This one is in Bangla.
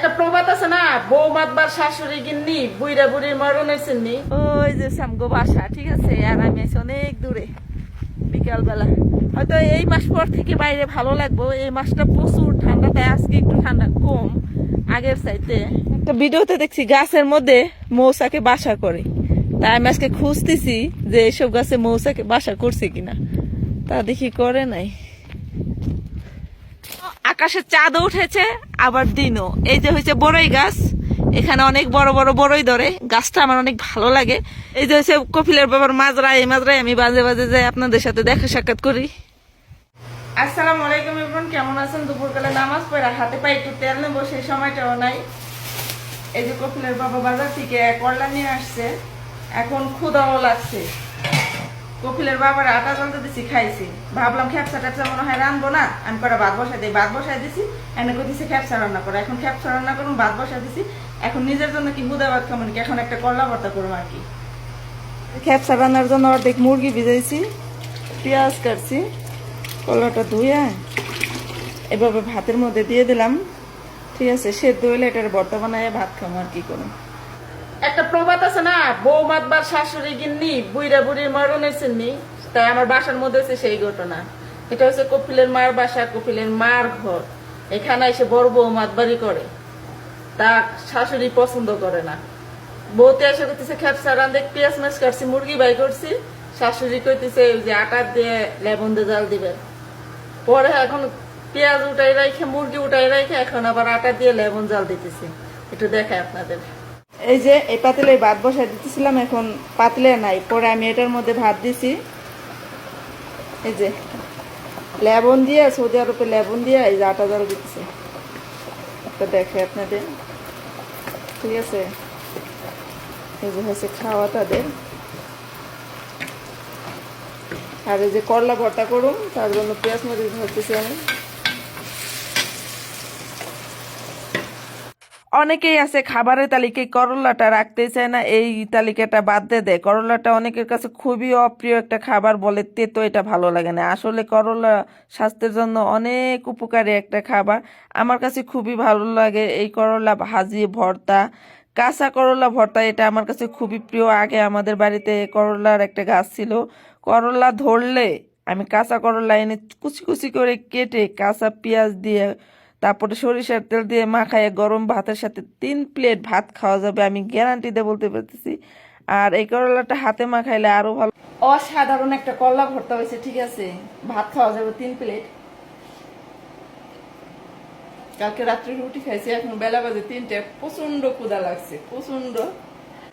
একটা প্রবাদ আছে না? বউ মাতবার শাশুড়ি গিন্নি বুইরা বুড়ির মরণ হয়েছেননি ওই যে সামগো বাসা, ঠিক আছে? আর আমি আছি অনেক দূরে, বিকালবেলা। হয়তো এই মাস পর থেকে বাইরে ভালো লাগবো। এই মাসটা প্রচুর ঠান্ডা, তাই আজকে একটু ঠান্ডা কম, আগের চাইতে। একটা ভিডিওতে দেখছি গাছের মধ্যে মৌসাকে বাসা করে। তাই আমি আজকে খুঁজতেছি যে এসব গাছে মৌসাকে বাসা করছে কিনা। তা দেখি করে নাই। আকাশে চাঁদ উঠেছে, আবার দিনও। এই যে হয়েছে বড়ই গাছ, এখানে অনেক বড় বড় বড়ই ধরে। গাছটা আমার অনেক ভালো লাগে। এই যে হচ্ছে কপিলের বাবার মাজরা এই মাজরায় আমি বাজে বাজে যাই আপনাদের সাথে দেখা সাক্ষাৎ করি। আসসালামু আলাইকুম ইবরন কেমন আছেন? দুপুরবেলা নামাজ পড়ে, হাতে পায়ে একটু তেল নেব, সেই সময়টাও নাই। এই যে কপিলের বাবা বাজার থেকে করলা নিয়ে আসছে, এখন ক্ষুদাও লাগছে। কপিলের বাবার আটা জ্বলতে দিছি, খাইছি। ভাবলাম খ্যাপসা ট্যাপসা মনে হয় রানবো না, আমি কটা ভাত বসাই দিই। ভাত বসাই দিছি, এনে কইতেছি খ্যাপসা রান্না করো। এখন খ্যাপসা রান্না করুন, ভাত বসাই দিছি। এখন নিজের জন্য কি বুদা ভাত খাব এখন একটা করলা ভর্তা করব আর কি। খ্যাপসা রান্নার জন্য অর্ধেক মুরগি ভিজাইছি, পেঁয়াজ কাটছি, কলাটা ধুয়ে এভাবে ভাতের মধ্যে দিয়ে দিলাম। ঠিক আছে, সেদ্ধ হইলে এটার ভর্তা বানায় ভাত খাব আর কি করুন। একটা প্রবাদ আছে না বউ মাতবার শাশুড়ি গিন্নি বুইরা বুড়ির মরণের চিন্নি তাই আমার বাসার মধ্যে হচ্ছে সেই ঘটনা। এটা হচ্ছে কপিলের মার বাসা, কপিলের মার ঘর। এখানে এসে বড় বউ মাতবাড়ি করে। তা শাশুড়ি পছন্দ করে না। বউতে এসে করতেছে খেপসা রান্ধে পেঁয়াজ মাছ কাটছি, মুরগি বাই করছি। শাশুড়ি কইতেছে, ওই যে আটা দিয়ে লেবন দিয়ে জাল দিবেন পরে এখন পেঁয়াজ উঠাই রাখে মুরগি উঠাই রাখে এখন আবার আটা দিয়ে লেবন জাল দিতেছি। একটু দেখায় আপনাদের। এই যে, এই পাতিলে ভাত বসাই দিতেছিলাম, এখন পাতিলে নাই। পরে আমি এটার মধ্যে ভাত দিছি। এই যে, লেবন দিয়ে, সৌদি আরবে লেবন দিয়ে এই যে আটা জল দিতেছে। একটা দেখে আপনাদের। ঠিক আছে? এই যে হচ্ছে খাওয়া তাদের আর এই যে করলা ভর্তা করুন, তার জন্য পেঁয়াজ মরিচ ধরতেছি আমি। অনেকেই আছে খাবারের তালিকায় করলাটা রাখতে চায় না, এই তালিকাটা বাদ দিয়ে দেয় করলাটা অনেকের কাছে খুবই অপ্রিয় একটা খাবার বলে তেতো এটা ভালো লাগে না। আসলে করলা স্বাস্থ্যের জন্য অনেক উপকারী একটা খাবার। আমার কাছে খুবই ভালো লাগে এই করলা ভাজি ভর্তা। কাঁচা করলা ভর্তা, এটা আমার কাছে খুবই প্রিয়। আগে আমাদের বাড়িতে করলার একটা গাছ ছিল। করলা ধরলে আমি কাঁচা করলা এনে কুচি কুচি করে কেটে কাঁচা পেঁয়াজ দিয়ে তারপরে সরিষার তেল দিয়ে মাখায় গরম ভাতের সাথে তিন প্লেট ভাত খাওয়া যাবে, আমি গ্যারান্টি দিয়ে বলতে পারতেছি। আর এই করলাটা হাতে মাখাইলে আরও ভালো। অসাধারণ একটা করলা ভর্তা হয়েছে, ঠিক আছে? ভাত খাওয়া যাবে তিন প্লেট। কালকে রাত্রে রুটি খাইছি, এখন বেলা বাজে তিনটে। প্রচণ্ড ক্ষুদা লাগছে প্রচণ্ড